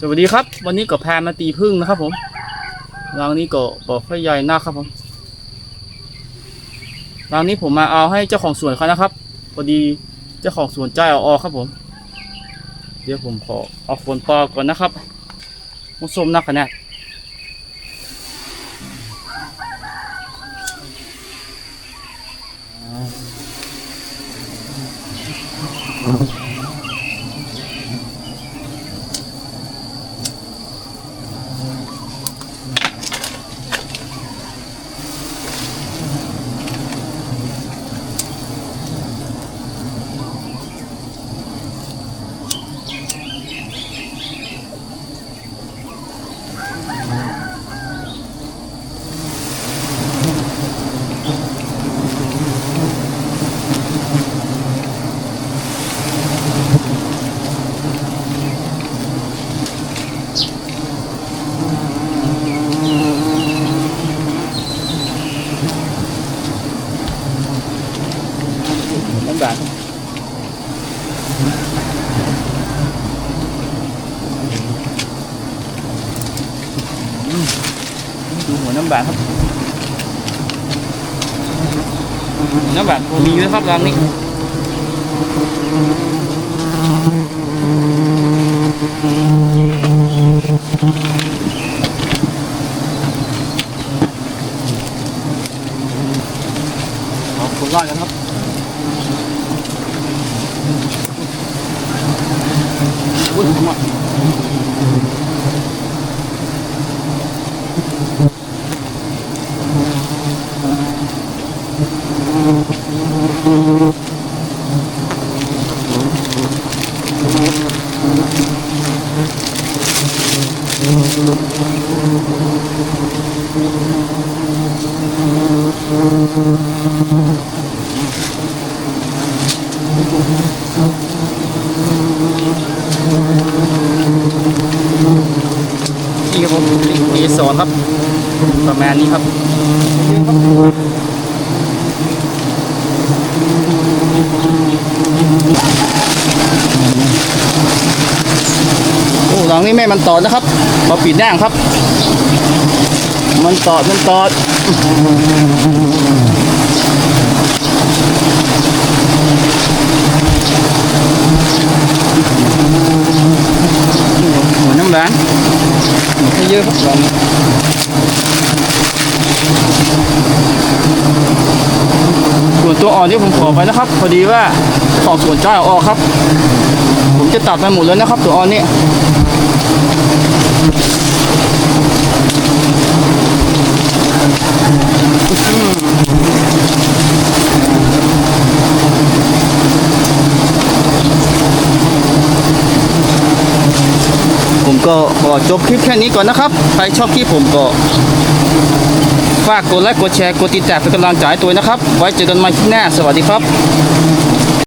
สวัสดีครับ วันนี้ก็แพามาตีพึ่งนะครับผมรังนี้ก็บอกค่อยใหญ่นะครับผมรังนี้ผมมาเอาให้เจ้าของสวนเขานะครับพอดีเจ้าของสวนใจายเอาออกครับผม เดี๋ยวผมขอเอาฝนปอก่อนนะครับมุส้มนักขนาดน้ำบานอื bạn chua nấm bạn hấp. Nấm bạn cô mi với hấp ăn đi. Hãy subscribe cho kênh Ghiền Mì Gõ Để không bỏ lỡ những video hấp. dẫn Ui, mặn. Thank you. อสอนครับ ประมาณนี้ครับโอ้หลังนี้แม่มันตอดนะครับมาปิดด่างครับ มันตอดมันตอด หัวน้ำร้านหัวให้ เยอะครับลองส่วนตัวอ่อนที่ผมขอไปนะครับ พอดีว่าของส่วนจ้อยอาออกครับ ผมจะตัดไปหมดเลยนะครับ ตัวอ่อนนี่ ก็ขอจบคลิปแค่นี้ก่อนนะครับ ใครชอบคลิปผมก็ฝากกดไลค์กดแชร์กดติดตามเป็นกำลังใจตัวนะครับ ไว้เจอกันใหม่ที่หน้า สวัสดีครับ